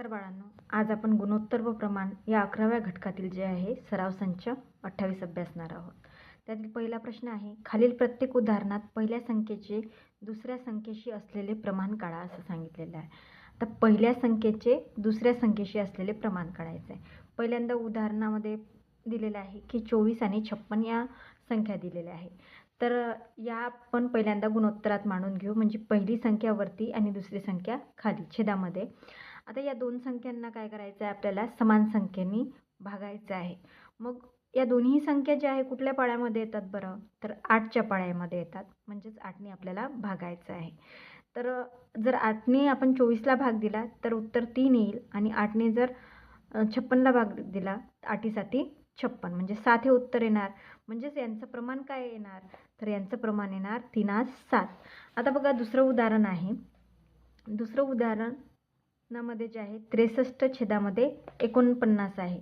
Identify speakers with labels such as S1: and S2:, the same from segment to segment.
S1: नमस्कार बाळांनो आज आपण गुणोत्तर व प्रमाण या अकराव्या घटकातील जे आहे सराव संच अठ्ठावीस अभ्यासणार आहोत. त्यातील पहिला प्रश्न आहे खालील प्रत्येक उदाहरणात पहिल्या संख्येचे दुसऱ्या संख्येशी असलेले प्रमाण काढा असं सांगितलेलं आहे. तर पहिल्या संख्येचे दुसऱ्या संख्येशी असलेले प्रमाण काढायचं आहे पहिल्यांदा उदाहरणामध्ये दिलेलं आहे की चोवीस आणि छप्पन या संख्या दिलेल्या आहे. तर या आपण पहिल्यांदा गुणोत्तरात मांडून घेऊ. म्हणजे पहिली संख्या वरती आणि दुसरी संख्या खाली छेदामध्ये. आता या दोन संख्यांना काय करायचं आहे आपल्याला समान संख्येने भागायचं आहे. मग या दोन्ही संख्या ज्या आहे कुठल्या पाड्यामध्ये येतात बरं? तर आठच्या पाड्यामध्ये येतात. म्हणजेच आठने आपल्याला भागायचं आहे. तर जर आठने आपण चोवीसला भाग दिला तर उत्तर तीन येईल आणि आठने जर छप्पनला भाग दिला आठीसाठी छप्पन. म्हणजे सात हे उत्तर येणार. म्हणजेच यांचं प्रमाण काय येणार? तर यांचं प्रमाण येणार तीनास सात. आता बघा दुसरं उदाहरण आहे. दुसरं उदाहरण उदाहरणामध्ये जे आहे त्रेसष्ट छेदामध्ये एकोणपन्नास आहे.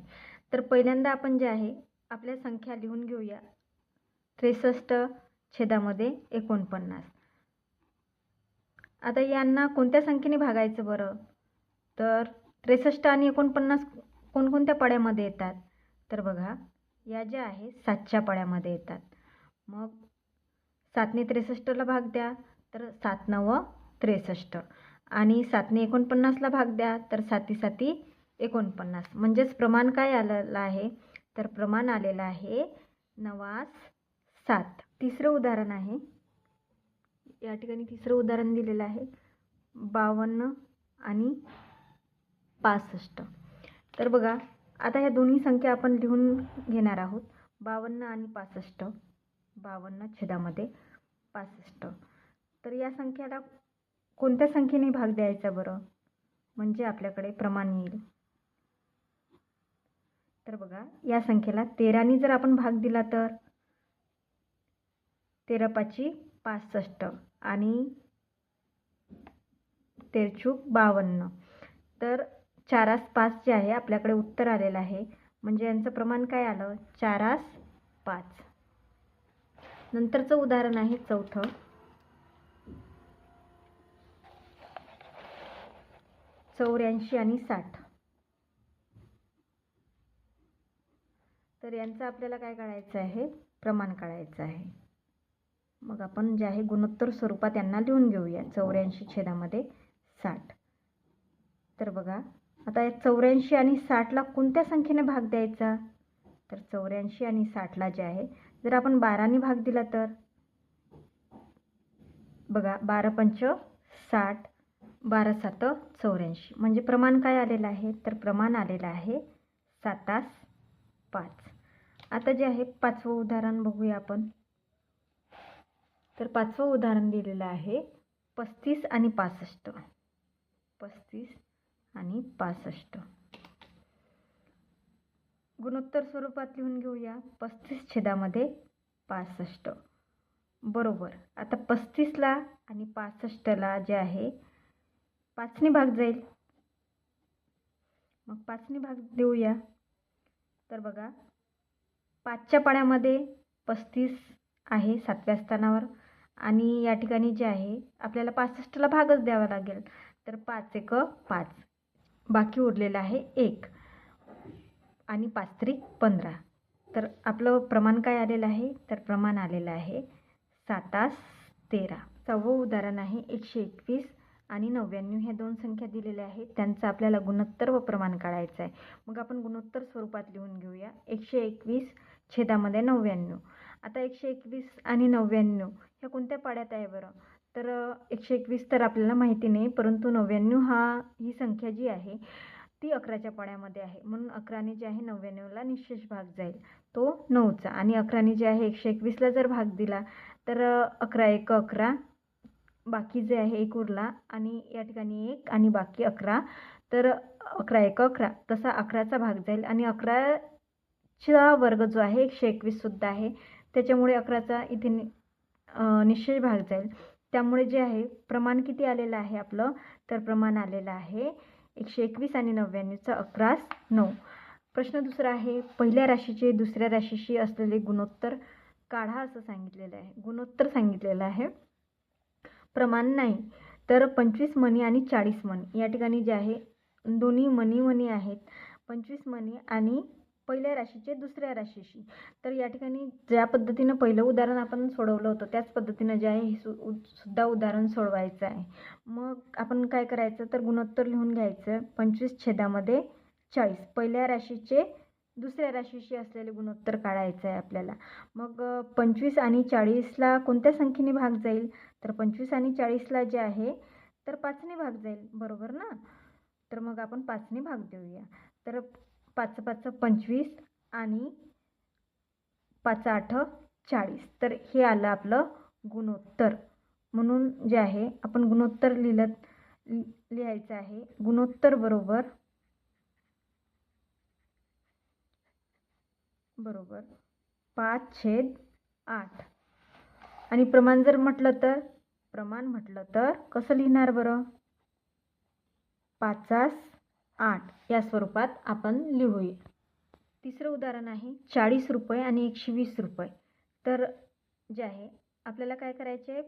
S1: तर पहिल्यांदा आपण जे आहे आपल्या संख्या लिहून घेऊया. त्रेसष्ट छेदामध्ये एकोणपन्नास. आता यांना कोणत्या संख्येने भागायचं बरं? तर त्रेसष्ट आणि एकोणपन्नास कोणकोणत्या पाड्यामध्ये येतात? तर बघा या ज्या आहे सातच्या पाड्यामध्ये येतात. मग सातने त्रेसष्टला भाग द्या तर सात नव त्रेसष्ट. आणि सातने एकोणपन्नासला भाग द्या तर साती साती एकोणपन्नास. म्हणजेच प्रमाण काय आलेलं आहे? तर प्रमाण आलेलं आहे नवास सात. तिसरं उदाहरण आहे. या ठिकाणी तिसरं उदाहरण दिलेलं आहे. बावन्न आणि पासष्ट. तर बघा आता ह्या दोन्ही संख्या आपण लिहून घेणार आहोत. बावन्न आणि पासष्ट. बावन्न छेदामध्ये पासष्ट. तर या संख्याला कोणत्या संख्येने भाग द्यायचा बरं? म्हणजे आपल्याकडे प्रमाण येईल. तर बघा या संख्येला तेराने जर आपण भाग दिला तर? तेरा पाची पासष्ट आणि तेरचूक बावन्न. तर चारास पाच जे आहे आपल्याकडे उत्तर आलेलं आहे. म्हणजे यांचं प्रमाण काय आलं? चारास पाच. नंतरचं उदाहरण आहे चौथं. चौऱ्याऐंशी आणि साठ. तर यांचं आपल्याला काय काढायचं आहे? प्रमाण काढायचं आहे. मग आपण जे आहे गुणोत्तर स्वरूपात यांना लिहून घेऊया. चौऱ्याऐंशी छेदामध्ये साठ. तर बघा आता या चौऱ्याऐंशी आणि साठला कोणत्या संख्येने भाग द्यायचा? तर चौऱ्याऐंशी आणि साठला जे आहे जर आपण बाराने भाग दिला तर? बघा बारा पंच साठ बारा सात चौऱ्याऐंशी. म्हणजे प्रमाण काय आलेलं आहे? तर प्रमाण आलेलं आहे सातास पाच. आता जे आहे पाचवं उदाहरण बघूया आपण. तर पाचवं उदाहरण दिलेलं आहे पस्तीस आणि पासष्ट. पस्तीस आणि पासष्ट. गुणोत्तर स्वरूपात लिहून घेऊया. पस्तीस छेदामध्ये पासष्ट. बरोबर. आता पस्तीसला आणि पासष्टला जे आहे पाचने भाग जाईल. मग पाचने भाग देऊया. तर बघा पाचच्या पाण्यामध्ये पस्तीस आहे सातव्या स्थानावर आणि या ठिकाणी जे आहे आपल्याला पासष्टला भागच द्यावा लागेल. तर पाच एक पाच. बाकी उरलेलं आहे एक. आणि पाच त्रिक पंधरा. तर आपलं प्रमाण काय आलेलं आहे? तर प्रमाण आलेलं आहे सातास तेरा. सहावं उदाहरण आहे एकशे एकवीस. आणि नव्याण्णव ह्या दोन संख्या दिलेल्या आहेत. त्यांचा आपल्याला गुणोत्तर व प्रमाण काढायचं आहे. मग आपण गुणोत्तर स्वरूपात लिहून घेऊया. एकशे एकवीस छेदामध्ये नव्याण्णव. आता एकशे एकवीस आणि नव्याण्णव ह्या कोणत्या पाड्यात आहे बरं? तर एकशे एकवीस तर आपल्याला माहिती नाही परंतु नव्याण्णव हा ही संख्या जी आहे ती अकराच्या पाड्यामध्ये आहे. म्हणून अकराने जे आहे नव्याण्णवला निशेष भाग जाईल. तो नऊचा. आणि अकराने जे आहे एकशे एकवीसला जर भाग दिला तर अकरा एक अकरा बाकी जे आहे एक उरला आणि या ठिकाणी एक आणि बाकी अकरा. तर अकरा एक अकरा. तसा अकराचा भाग जाईल आणि अकराचा वर्ग जो आहे एकशे एकवीससुद्धा आहे. त्याच्यामुळे अकराचा इथे निश्चय भाग जाईल. त्यामुळे जे आहे प्रमाण किती आलेलं आहे आपलं? तर प्रमाण आलेलं आहे एकशे एकवीस आणि नव्याण्णवचं अकरास नऊ. प्रश्न दुसरा आहे पहिल्या राशीचे दुसऱ्या राशीशी असलेले गुणोत्तर काढा असं सांगितलेलं आहे. गुणोत्तर सांगितलेलं आहे. प्रमाण नाही. तर पंचवीस मणी आणि चाळीस मणी. या ठिकाणी जे आहे दोन्ही मणी मणी आहेत. पंचवीस मणी आणि पहिल्या राशीचे दुसऱ्या राशीशी. तर या ठिकाणी ज्या पद्धतीनं पहिलं उदाहरण आपण सोडवलं होतं त्याच पद्धतीनं जे आहे हे सु सुद्धा उदाहरण सोडवायचं आहे. मग आपण काय करायचं? तर गुणोत्तर लिहून घ्यायचं. पंचवीस छेदामध्ये चाळीस. पहिल्या राशीचे दुसऱ्या राशीशी असलेले गुणोत्तर काढायचं आहे आपल्याला. मग पंचवीस आणि चाळीसला कोणत्या संख्येने भाग जाईल? तर पंचवीस आणि चाळीसला जे आहे तर पाचने भाग जाईल. बरोबर ना? तर मग आपण पाचने भाग देऊया. तर पाच पाच पंचवीस आणि पाच आठ चाळीस. तर हे आलं आपलं गुणोत्तर. म्हणून जे आहे आपण गुणोत्तर लिहिलं लिहायचं आहे. गुणोत्तर बरोबर बरोबर. पाच छेद आठ. आणि प्रमाण जर म्हटलं तर प्रमाण म्हटलं तर कसं लिहिणार बरं? पाचास आठ. या स्वरूपात आपण लिहूया. तिसरं उदाहरण आहे चाळीस रुपये आणि एकशे वीस रुपये. तर जे आहे आपल्याला काय करायचे? आहे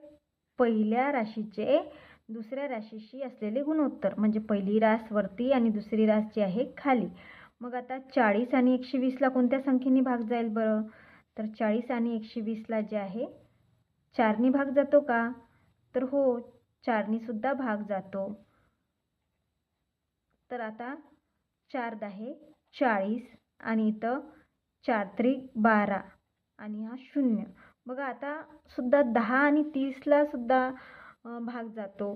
S1: पहिल्या राशीचे दुसऱ्या राशीशी असलेले गुणोत्तर. म्हणजे पहिली रास वरती आणि दुसरी रास जी आहे खाली. मग आता चाळीस आणि एकशे वीसला कोणत्या संख्येने भाग जाईल बरं? तर चाळीस आणि एकशे वीसला जे आहे चारनी भाग जातो का? तर हो चारनीसुद्धा भाग जातो. तर आता चार दहे चाळीस आणि इथं चार त्रिक बारा आणि हा शून्य. बघा आता सुद्धा दहा आणि तीसला सुद्धा भाग जातो.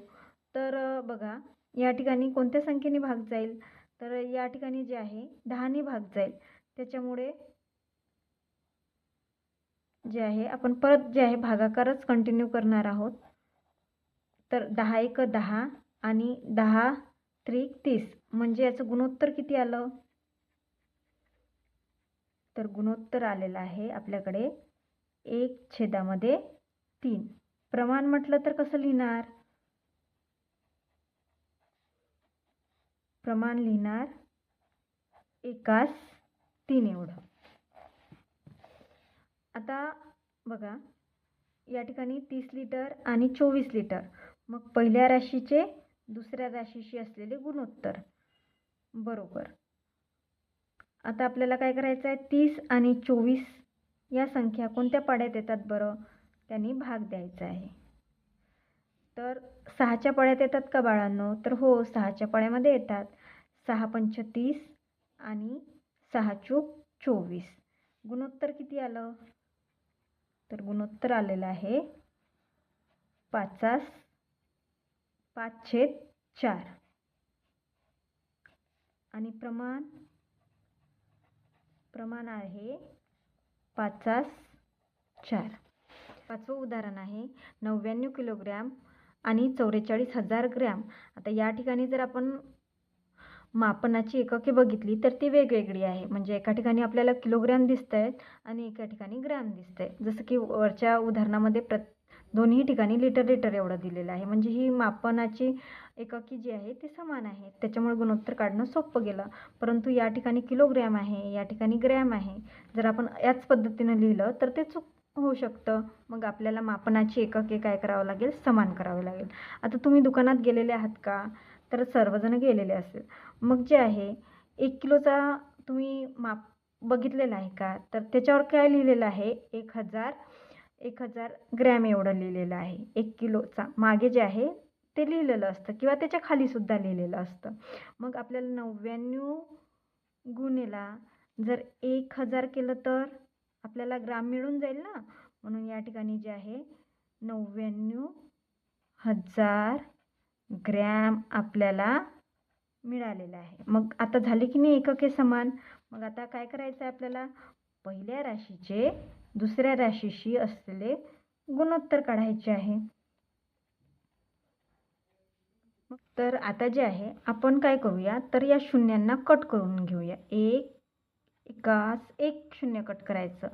S1: तर बघा या ठिकाणी कोणत्या संख्येने भाग जाईल? तर या ठिकाणी जे आहे दहाने भाग जाईल. त्याच्यामुळे जे आहे आपण परत जे आहे भागाकारच कंटिन्यू करणार आहोत. तर दहा एक दहा आणि दहा त्रिक तीस. म्हणजे याचं गुणोत्तर किती आलं? तर गुणोत्तर आलेलं आहे आपल्याकडे एक छेदामध्ये तीन. प्रमाण म्हटलं तर कसं लिहिणार? प्रमाण लिहिणार एकास तीन एवढं. आता बघा या ठिकाणी तीस लिटर आणि चोवीस लिटर. मग पहिल्या राशीचे दुसऱ्या राशीशी असलेले गुणोत्तर. बरोबर. आता आपल्याला काय करायचं आहे? तीस आणि चोवीस या संख्या कोणत्या पाड्यात येतात बरं? त्यांनी भाग द्यायचा आहे. तर सहाच्या पळ्यात येतात का बाळांनो? तर हो सहाच्या पळ्यामध्ये येतात. सहा पंच तीस आणि सहा चूक चोवीस. गुणोत्तर किती आलं? तर गुणोत्तर आलेलं आहे पाचास पाच छेद चार. आणि प्रमाण प्रमाण आहे पाचास चार. पाचवं उदाहरण आहे नव्याण्णव किलोग्रॅम आणि चौवेचाळीस हजार ग्रॅम. आता या ठिकाणी जर आपण मापनाची एकके बघितली तर ती वेगवेगळी आहे. म्हणजे एका ठिकाणी आपल्याला किलोग्रॅम दिसत आहेत आणि एका ठिकाणी ग्रॅम दिसत आहे जसं की वरच्या उदाहरणामध्ये प्र दोन्ही ठिकाणी लिटर लिटर एवढं दिलेलं आहे. म्हणजे ही मापनाची एकके जी आहे ती समान आहे. त्याच्यामुळे गुणोत्तर काढणं सोपं गेलं. परंतु या ठिकाणी किलोग्रॅम आहे या ठिकाणी ग्रॅम आहे. जर आपण याच पद्धतीनं लिहिलं तर ते चूक होऊ शकतं. मग आपल्याला मापनाची एकके काय करावं लागेल? समान करावं लागेल. आता तुम्ही दुकानात गेलेले आहात का? तर सर्वजण गेलेले असेल. मग जे आहे एक किलोचा तुम्ही माप बघितलेला आहे का? तर त्याच्यावर काय लिहिलेलं आहे? एक हजार एक हजार ग्रॅम एवढं लिहिलेलं आहे. एक किलोचा. मागे जे आहे ते लिहिलेलं असतं. किंवा त्याच्या खालीसुद्धा लिहिलेलं असतं. मग आपल्याला नव्याण्णव गुणेला जर एक हजार केलं तर? आपल्याला ग्राम मिळून जाईल ना? म्हणून या ठिकाणी जे आहे नव्याण्णव हजार ग्रॅम आपल्याला मिळालेलं आहे. मग आता झाले की नाही एकके समान? मग आता काय करायचं आहे आपल्याला? पहिल्या राशीचे दुसऱ्या राशीशी असलेले गुणोत्तर काढायचे आहे. तर आता जे आहे आपण काय करूया? तर या शून्यांना कट करून घेऊया. एक एकास एक शून्य कट करायचं.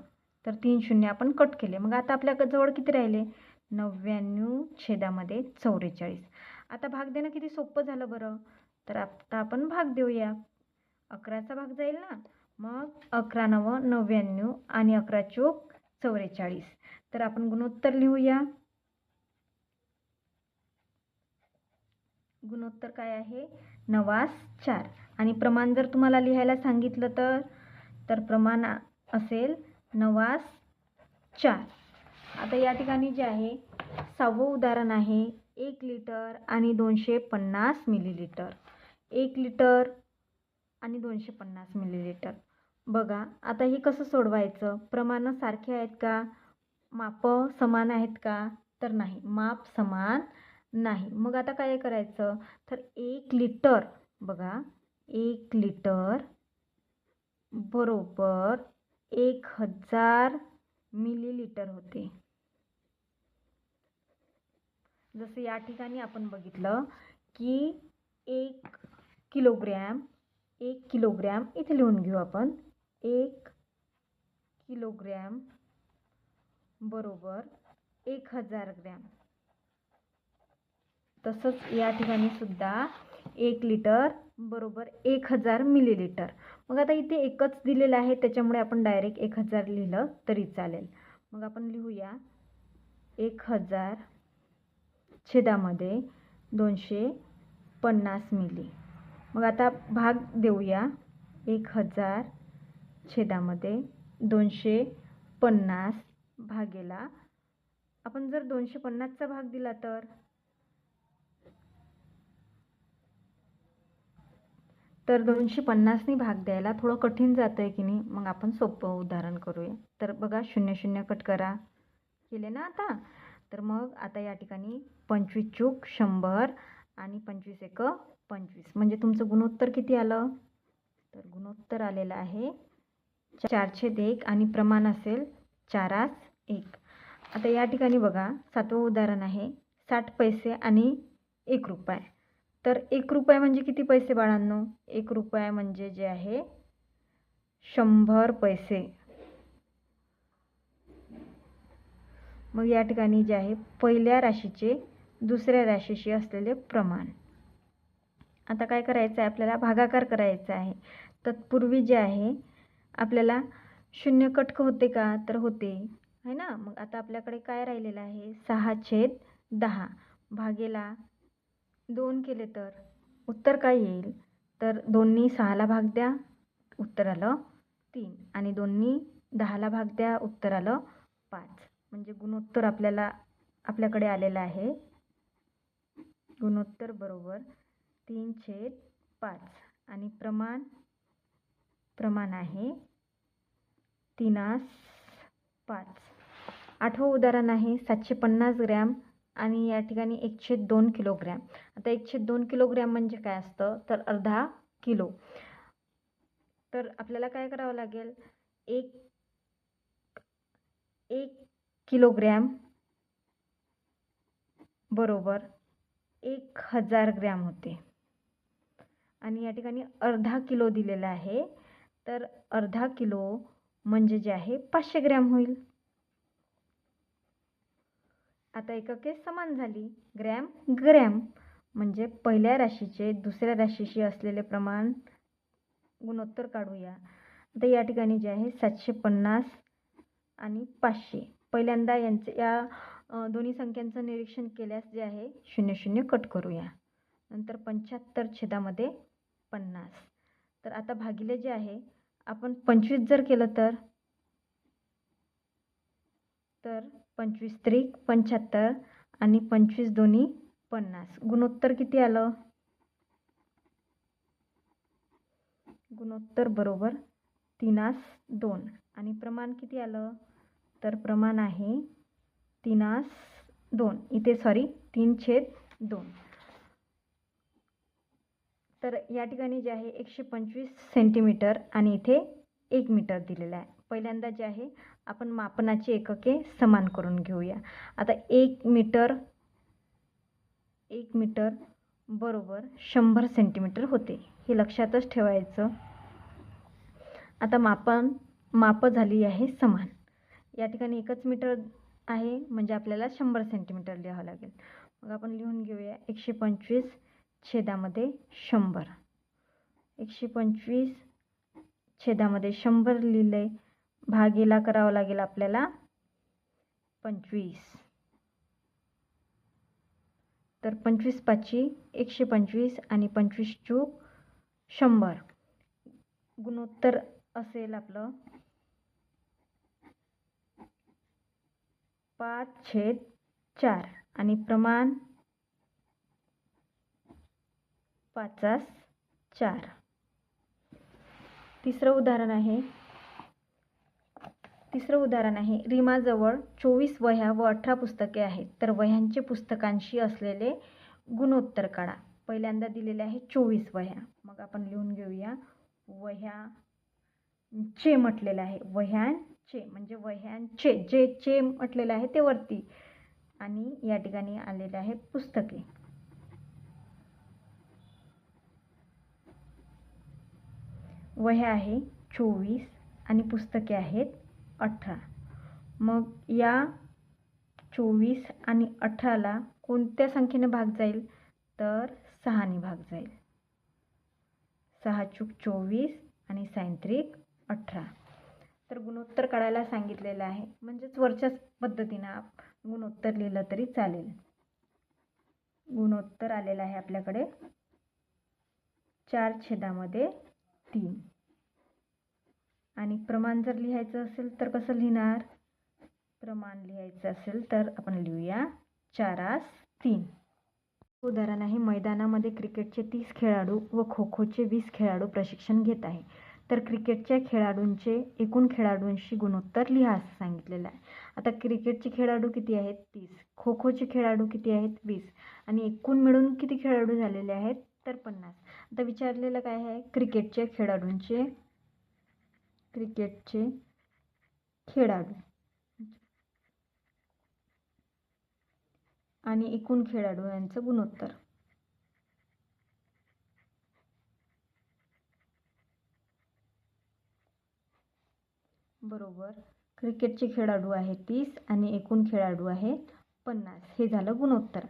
S1: तर तीन शून्य आपण कट केले. मग आता आपल्याजवळ किती राहिले? नव्याण्णव छेदामध्ये चौवेचाळीस आता भाग देणं किती सोपं झालं बरं? तर आता आपण भाग देऊया. अकराचा भाग जाईल ना? मग अकरा नवं नव्याण्णव आणि अकरा चोक चौवेचाळीस तर आपण गुणोत्तर लिहूया. गुणोत्तर काय आहे? नवास चार. आणि प्रमाण जर तुम्हाला लिहायला सांगितलं तर? तर प्रमाण असेल नवास चार. आता या ठिकाणी जे आहे सहावं उदाहरण आहे एक लिटर आणि दोनशे पन्नास मिलीलिटर एक लिटर आणि दोनशे पन्नास मिलीलिटर बघा आता हे कसं सोडवायचं? प्रमाणं सारखे आहेत का? मापं समान आहेत का? तर नाही. माप समान नाही. मग आता काय करायचं? तर एक लिटर बघा एक लिटर बरोबर एक हजार मिलीलिटर होते. जसं या ठिकाणी आपण बघितलं की एक किलोग्रॅम एक किलोग्रॅम इथे लिहून घेऊ आपण. एक किलोग्रॅम बरोबर एक हजार ग्रॅम. तसंच या ठिकाणी सुद्धा एक लिटर बरोबर एक हजार मिलीलिटर मग आता इथे एकच दिलेलं आहे त्याच्यामुळे आपण डायरेक्ट एक हजार लिहिलं तरी चालेल. मग आपण लिहूया. एक हजार छेदामध्ये दोनशे पन्नास मिली. मग आता भाग देऊया. एक हजार छेदामध्ये दोनशे पन्नास भागेला. आपण जर दोनशे पन्नासचा भाग दिला तर? तर दोनशे पन्नासनी भाग द्यायला थोडं कठीण जातं आहे की नाही मग आपण सोपं उदाहरण करूया. तर बघा शून्य शून्य कट करा. केले ना आता? तर मग आता या ठिकाणी पंचवीस चूक शंभर आणि पंचवीस एक पंचवीस. म्हणजे तुमचं गुणोत्तर किती आलं? तर गुणोत्तर आलेलं आहे चारशे एक आणि प्रमाण असेल चारास एक. आता या ठिकाणी बघा सातवं उदाहरण आहे साठ पैसे आणि एक रुपये. तर एक रुपये म्हणजे किती पैसे बाळांनो? एक रुपया म्हणजे जे आहे शंभर पैसे. मग या ठिकाणी जे आहे पहिल्या राशीचे दुसऱ्या राशीशी असलेले प्रमाण. आता काय करायचं आहे आपल्याला भागाकार करायचा आहे. तत्पूर्वी जे आहे आपल्याला शून्य कटक होते का? तर होते. है ना? मग आता आपल्याकडे काय राहिलेलं आहे? सहा छेद दहा. भागेला दोन केले तर? उत्तर काय येईल? तर दोन्ही सहाला भाग द्या उत्तर आलं तीन. आणि दोन्ही दहाला भाग द्या उत्तर आलं पाच. म्हणजे गुणोत्तर आपल्याला आपल्याकडे आलेलं आहे. गुणोत्तर बरोबर तीन छेद पाच. आणि प्रमाण प्रमाण आहे तीनास पाच. आठवं उदाहरण आहे सातशे पन्नास ग्रॅम आणि या ठिकाणी एकशे दोन किलोग्रॅम. आता एकशे दोन किलोग्रॅम म्हणजे काय असतं? तर अर्धा किलो. तर आपल्याला काय करावं लागेल? एक एक किलोग्रॅम बरोबर एक हजार ग्रॅम होते. आणि या ठिकाणी अर्धा किलो दिलेला आहे. तर अर्धा किलो म्हणजे जे आहे पाचशे ग्रॅम होईल. आता एकके समान झाली. Gram gram. म्हणजे पहिल्या राशीचे दुसऱ्या राशीशी असलेले प्रमाण. गुणोत्तर काढूया. आता या ठिकाणी जे आहे सातशे पन्नास आणि पाचशे. पहिल्यांदा यांचे या दोन्ही संख्यांचं निरीक्षण केल्यास जे आहे शून्य शून्य कट करूया. नंतर पंच्याहत्तर छेदामध्ये पन्नास. तर आता भागिले जे आहे आपण पंचवीस जर केलं तर? तर पंचवीस त्रिक पंच्याहत्तर आणि पंचवीस दोन्ही पन्नास. गुणोत्तर किती आलं? गुणोत्तर बरोबर तीनास दोन. आणि प्रमाण किती आलं? तर प्रमाण आहे तीनास दोन. इथे सॉरी तीन छेद दोन. तर या ठिकाणी जे आहे एकशे पंचवीस सेंटीमीटर आणि इथे एक मीटर दिलेलं आहे. पहिल्यांदा जे आहे आपण मापनाची एकके समान करून घेऊया. आता एक मीटर एक मीटर बरोबर शंभर सेंटीमीटर होते. हे लक्षातच ठेवायचं. आता मापन मापं झाली आहे समान. या ठिकाणी एकच मीटर आहे म्हणजे आपल्याला शंभर सेंटीमीटर लिहावं लागेल. मग आपण लिहून घेऊया एकशे पंचवीस छेदामध्ये शंभर. एकशे पंचवीस छेदामध्ये शंभर लिहिलं आहे भागीला करावं लागेल आपल्याला. पंचवीस. तर पंचवीस पाचशे एकशे पंचवीस आणि पंचवीस चूक शंभर. गुणोत्तर असेल आपलं. पाच छेद चार आणि प्रमाण पाचास चार. तिसरं उदाहरण आहे. तिसरं उदाहरण आहे. रीमाजवळ चोवीस वह्या व अठरा पुस्तके आहेत. तर वह्यांचे पुस्तकांशी असलेले गुणोत्तर काढा पहिल्यांदा दिलेले आहे चोवीस वह्या. मग आपण लिहून घेऊया. वह्यांचे म्हटलेलं आहे. वह्यांचे म्हणजे वह्यांचे. जे चे म्हटलेलं आहे ते वरती. आणि या ठिकाणी आलेले आहे पुस्तके. वह्या आहे चोवीस आणि पुस्तके आहेत अठरा. मग या चोवीस आणि अठराला कोणत्या संख्येने भाग जाईल? तर सहाने भाग जाईल. सहा चूक चोवीस आणि सायंत्रिक अठरा. तर गुणोत्तर काढायला सांगितलेलं आहे. म्हणजेच वरच्याच पद्धतीनं आप गुणोत्तर लिहिलं तरी चालेल. गुणोत्तर आलेलं आहे आपल्याकडे. चार छेदामध्ये तीन. आणि प्रमाण जर लिहायचं असेल तर कसं लिहिणार? प्रमाण लिहायचं असेल तर आपण लिहूया चारास तीन. उदाहरण आहे मैदानामध्ये क्रिकेटचे तीस खेळाडू व खो खोचे वीस खेळाडू प्रशिक्षण घेत आहे. तर क्रिकेटच्या खेळाडूंचे एकूण खेळाडूंशी गुणोत्तर लिहा असं सांगितलेलं आहे. आता क्रिकेटचे खेळाडू किती आहेत? तीस. खो खोचे खेळाडू किती आहेत? वीस. आणि एकूण मिळून किती खेळाडू झालेले आहेत? तर पन्नास. आता विचारलेलं काय आहे? क्रिकेटच्या खेळाडूंचे क्रिकेटचे खेळाडू. आणि एकूण खेळाडू यांचं गुणोत्तर. बरोबर. क्रिकेटचे खेळाडू आहे तीस आणि एकूण खेळाडू आहे पन्नास. हे झालं गुणोत्तर.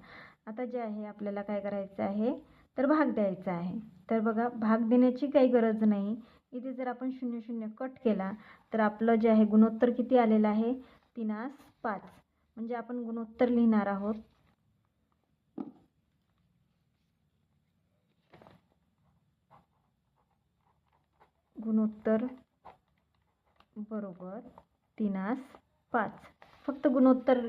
S1: आता जे आहे आपल्याला काय करायचं आहे? तर भाग द्यायचा आहे. तर बघा भाग देण्याची काही गरज नाही. इथे जर आपण शून्य शून्य कट केला तर आपलं जे आहे गुणोत्तर किती आलेलं आहे? तिनास पाच. म्हणजे आपण गुणोत्तर लिहिणार आहोत. गुणोत्तर बरोबर तिनास पाच. फक्त गुणोत्तर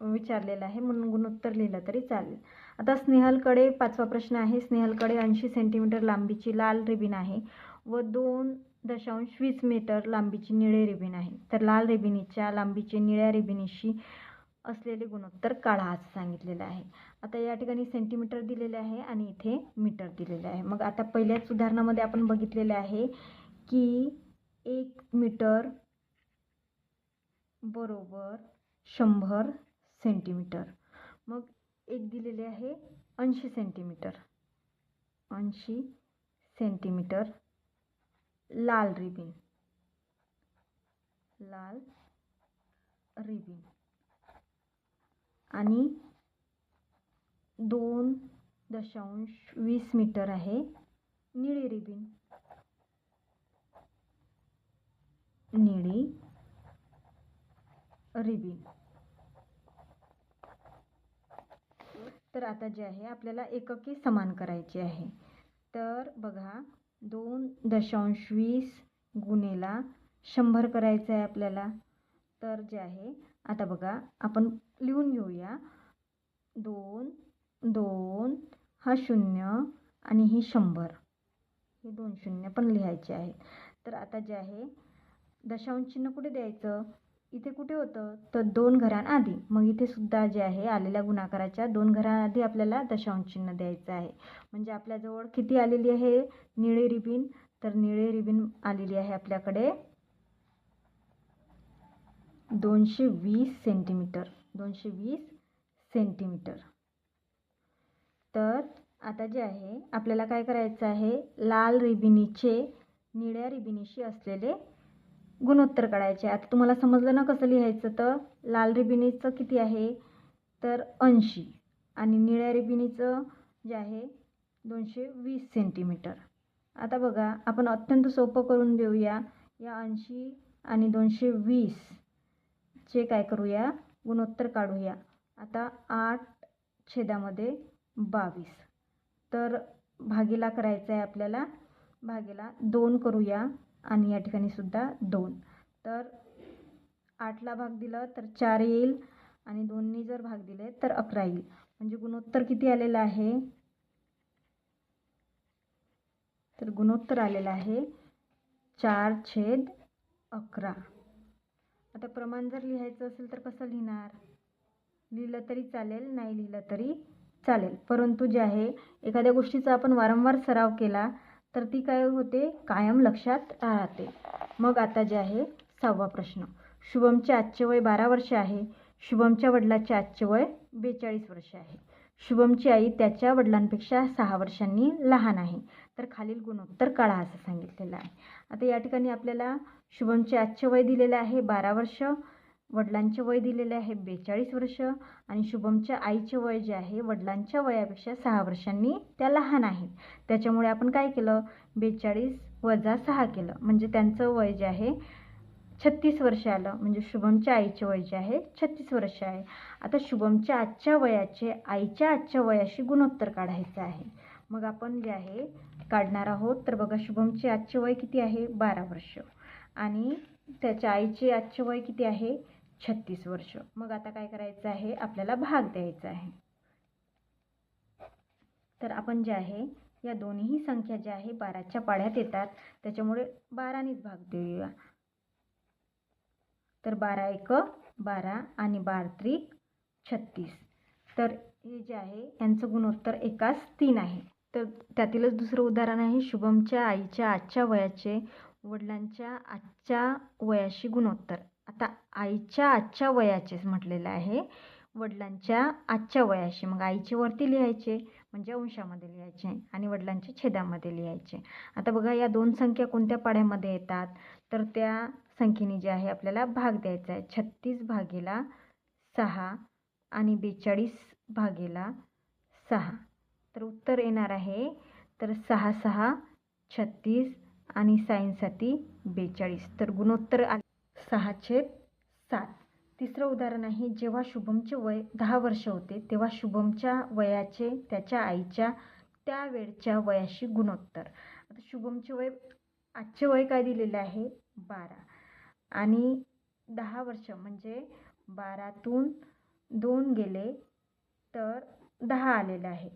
S1: विचारलेलं आहे म्हणून गुणोत्तर लिहिलं तरी चालेल. आता स्नेहलकडे पाचवा प्रश्न आहे. स्नेहलकडे ऐंशी सेंटीमीटर लांबीची लाल रिबीन आहे. व दोन दशांश वीस मीटर लांबीची निळे रिबीन आहे. तर लाल रिबिनीच्या लांबीचे निळ्या रिबिनीशी असलेले गुणोत्तर काढा असं सांगितलेलं आहे. आता या ठिकाणी सेंटीमीटर दिलेले आहे आणि इथे मीटर दिलेले आहे. मग आता पहिल्याच उदाहरणामध्ये आपण बघितलेले आहे की एक मीटर बरोबर शंभर सेंटीमीटर मग एक दिलेले आहे ऐंशी सेंटीमीटर ऐंशी सेंटीमीटर लाल रिबीन. लाल रिबीन. आणि दोन दशांश वीस मीटर आहे निळी रिबीन. निळी रिबीन. तर आता जे आहे आपल्याला एकके समान करायची आहे. तर बघा दोन दशांश वीस गुणेला शंभर करायचं आहे आपल्याला. तर जे आहे आता बघा आपण लिहून घेऊया. दोन दोन हा शून्य आणि ही शंभर. हे दोन शून्य पण लिहायचे आहेत तर आता जे आहे दशांश चिन्ह कुठे द्यायचं? इथे कुठे होतं? तर दोन घरांआधी. मग इथे सुद्धा जे आहे आलेल्या गुणाकाराच्या दोन घरांआधी आपल्याला दशांश चिन्ह द्यायचं आहे. म्हणजे आपल्याजवळ किती आलेली आहे? निळे रिबीन. तर निळे रिबीन आलेली आहे आपल्याकडे दोनशे वीस सेंटीमीटर. दोनशे वीस सेंटीमीटर. तर आता जे आहे आपल्याला काय करायचं आहे? लाल रिबिनीचे निळ्या रिबिनीशी असलेले गुणोत्तर काढायचे. आता तुम्हाला समजलं ना कसं लिहायचं? तर लाल रिबिनीचं किती आहे? तर ऐंशी. आणि निळ्या रिबिनीचं जे आहे दोनशे वीस सेंटीमीटर. आता बघा आपण अत्यंत सोपं करून देऊया. या ऐंशी आणि दोनशे वीसचे काय करूया? गुणोत्तर काढूया. आता आठ छेदामध्ये बावीस. तर भागीला करायचं आहे आपल्याला. भागीला दोन करूया. आणि या ठिकाणी सुद्धा दोन. तर आठला भाग दिलं तर चार येईल आणि दोन्ही जर भाग दिले तर अकरा येईल. म्हणजे गुणोत्तर किती आलेलं आहे? तर गुणोत्तर आलेलं आहे चार छेद अकरा. आता प्रमाण जर लिहायचं असेल तर कसं लिहिणार? लिहिलं तरी चालेल नाही लिहिलं तरी चालेल. परंतु जे आहे एखाद्या गोष्टीचा आपण वारंवार सराव केला तर ती काय होते? कायम लक्षात राहते. मग आता जे आहे सहावा प्रश्न. शुभमचे आजचे वय बारा वर्ष आहे. शुभमच्या वडिलाचे आजचे वय बेचाळीस वर्ष आहे. शुभमची आई त्याच्या वडिलांपेक्षा सहा वर्षांनी लहान आहे. तर खालील गुणोत्तर काढा असं सांगितलेलं आहे. आता या ठिकाणी आपल्याला शुभमचे आजचे वय दिलेलं आहे बारा वर्ष. वडिलांचे वय दिलेले आहे बेचाळीस वर्ष आणि शुभमच्या आईचे वय जे आहे वडिलांच्या वयापेक्षा सहा वर्षांनी त्या लहान आहेत त्याच्यामुळे आपण काय केलं? बेचाळीस वजा सहा केलं. म्हणजे त्यांचं वय जे आहे छत्तीस वर्ष आलं. म्हणजे शुभमच्या आईचे वय जे आहे छत्तीस वर्ष आहे. आता शुभमच्या आजच्या वयाचे आईच्या आजच्या वयाशी गुणोत्तर काढायचं आहे. मग आपण जे आहे काढणार आहोत. तर बघा शुभमचे आजचे वय किती आहे? बारा वर्ष. आणि त्याच्या आईचे आजचे वय किती आहे? छत्तीस वर्ष. मग आता काय करायचं आहे? आपल्याला भाग द्यायचा आहे. तर आपण जे आहे या दोन्ही संख्या ज्या आहे बाराच्या पाड्यात येतात. त्याच्यामुळे बारानेच भाग देऊया. तर बारा एक बारा आणि बार त्रिक छत्तीस. तर हे जे आहे यांचं गुणोत्तर एकास तीन आहे. तर त्यातीलच दुसरं उदाहरण आहे शुभमच्या आईच्या आजच्या वयाचे वडिलांच्या आजच्या वयाशी गुणोत्तर. आता आईच्या आजच्या वयाचेच म्हटलेलं आहे. वडिलांच्या आजच्या वयाशी. मग आईचे वरती लिहायचे म्हणजे अंशामध्ये लिहायचे आणि वडिलांच्या छेदामध्ये लिहायचे. आता बघा या दोन संख्या कोणत्या पाढ्यामध्ये येतात? तर त्या संख्येने जे आहे आपल्याला भाग द्यायचा आहे. छत्तीस भागेला सहा आणि बेचाळीस भागेला सहा. तर उत्तर येणार आहे तर सहा सहा छत्तीस आणि साईंसाठी बेचाळीस. तर गुणोत्तर आ सहा छेद सात. तिसरं उदाहरण आहे जेव्हा शुभमचे वय दहा वर्ष होते तेव्हा शुभमच्या वयाचे त्याच्या आईच्या त्यावेळच्या वयाशी गुणोत्तर. आता शुभमचे वय आजचे वय काय दिलेलं आहे? बारा. आणि दहा वर्ष म्हणजे बारातून दोन गेले तर दहा आलेलं आहे.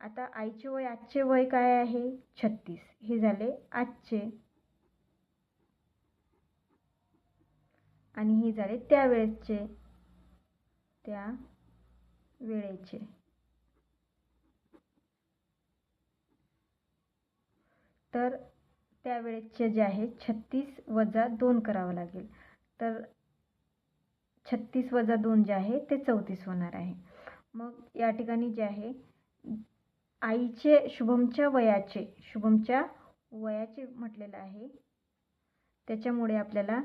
S1: आता आईचे वय आजचे वय काय आहे? छत्तीस. हे झाले आजचे आणि हे झाले त्यावेळेसचे त्या वेळेचे. तर त्यावेळेचे जे आहे छत्तीस वजा दोन करावं लागेल. तर छत्तीस वजा दोन जे आहे ते चौतीस होणार आहे. मग या ठिकाणी जे आहे आईचे शुभमच्या वयाचे शुभमच्या वयाचे म्हटलेलं आहे. त्याच्यामुळे आपल्याला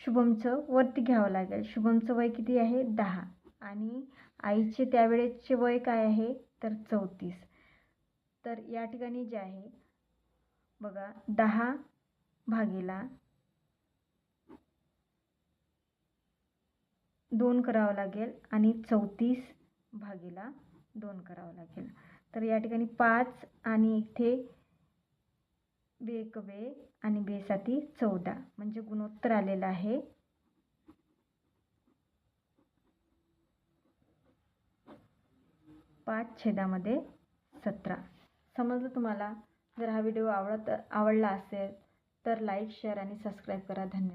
S1: शुभमचं वरती घ्यावं लागेल. शुभमचं वय किती आहे? दहा. आणि आईचे त्यावेळेचे वय काय आहे? तर चौतीस. तर या ठिकाणी जे आहे बघा दहा भागीला दोन करावं लागेल आणि चौतीस भागीला दोन करावं लागेल. तर या ठिकाणी पाच आणि इथे बेक बे आणि बेसाती चौदा. म्हणजे गुणोत्तर आलेलं आहे. पाच छेदामध्ये सतरा. समजलं तुम्हाला? जर हा व्हिडिओ आवडत आवडला असेल तर लाईक शेअर आणि सबस्क्राईब करा. धन्यवाद.